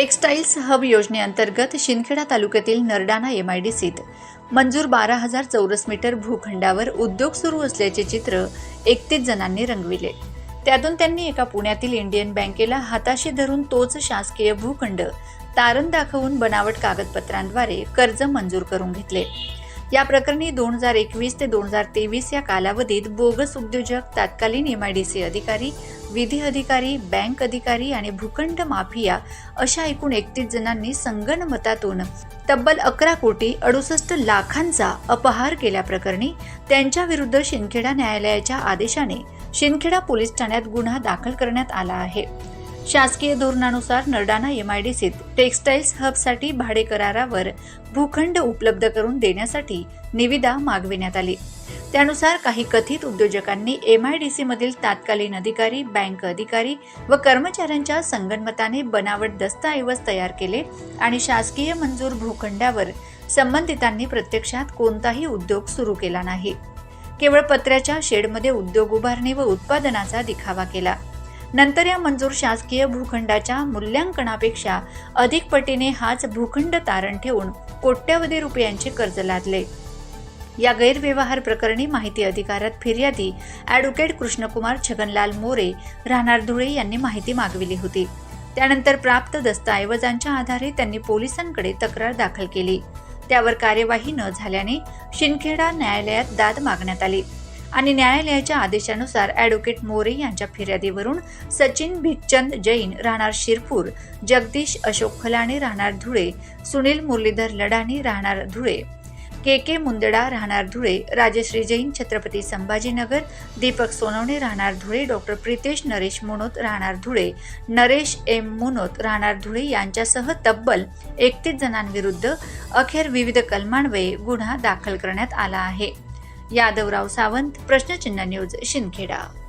Textiles hub योजनेअंतर्गत शिंदखेडा तालुक्यातील नरडाणा एमआयडीसीत मंजूर बारा हजार चौरस मीटर भूखंडावर उद्योग सुरू असल्याचे चित्र एकतीस जणांनी रंगविले. त्यातून त्यांनी एका पुण्यातील इंडियन बँकेला हाताशी धरून तोच शासकीय भूखंड तारण दाखवून बनावट कागदपत्रांद्वारे कर्ज मंजूर करून घेतले. या प्रकरणी दोन हजार एकवीस ते दोन हजार तेवीस या कालावधीत बोगस उद्योजक तत्कालीन एमआयडीसी अधिकारी विधी अधिकारी बँक अधिकारी आणि भूखंड माफिया अशा एकूण एकतीस जणांनी संगणमतातून तब्बल अकरा कोटी अडुसष्ट लाखांचा अपहार केल्याप्रकरणी त्यांच्याविरुद्ध शिंदखेडा न्यायालयाच्या आदेशाने शिंदखेडा पोलीस ठाण्यात गुन्हा दाखल करण्यात आला आहे. शासकीय धोरणानुसार नरडाणा एमआयडीसीत टेक्स्टाईल्स हबसाठी भाडे करारावर भूखंड उपलब्ध करून देण्यासाठी निविदा मागविण्यात आली. त्यानुसार काही कथित उद्योजकांनी एमआयडीसी मधील तात्कालीन अधिकारी बँक अधिकारी व कर्मचाऱ्यांच्या संगनमताने बनावट दस्तऐवज तयार केले आणि शासकीय मंजूर भूखंडावर संबंधितांनी प्रत्यक्षात कोणताही उद्योग सुरू केला नाही. केवळ पत्र्याच्या शेडमध्ये उद्योग उभारणी व उत्पादनाचा दिखावा केला. नंतर या मंजूर शासकीय भूखंडाच्या मूल्यांकनापेक्षा अधिक पटीने हाच भूखंड तारण ठेवून कोट्यवधी रुपयांचे कर्ज लादले. या गैरव्यवहार प्रकरणी माहिती अधिकारात फिर्यादी ॲडव्होकेट कृष्णकुमार छगनलाल मोरे राहणार धुळे यांनी माहिती मागविली होती. त्यानंतर प्राप्त दस्तऐवजांच्या आधारे त्यांनी पोलिसांकडे तक्रार दाखल केली. त्यावर कार्यवाही न झाल्याने शिंदखेडा न्यायालयात दाद मागण्यात आली. आणि न्यायालयाच्या आदेशानुसार ॲडव्होकेट मोरे यांच्या फिर्यादीवरून सचिन भिकचंद जैन राहणार शिरपूर जगदीश अशोक खलाणे राहणार धुळे सुनील मुरलीधर लडाणी राहणार धुळे के के मुंदडा राहणार धुळे राजश्री जैन छत्रपती संभाजीनगर दीपक सोनवणे राहणार धुळे डॉक्टर प्रितेश नरेश मुनोत राहणार धुळे नरेश एम मुनोत राहणार धुळे यांच्यासह तब्बल एकतीस जणांविरुद्ध अखेर विविध कलमान्वये गुन्हा दाखल करण्यात आला आहे. यादवराव सावंत प्रश्नचिन्ह न्यूज शिंदखेडा.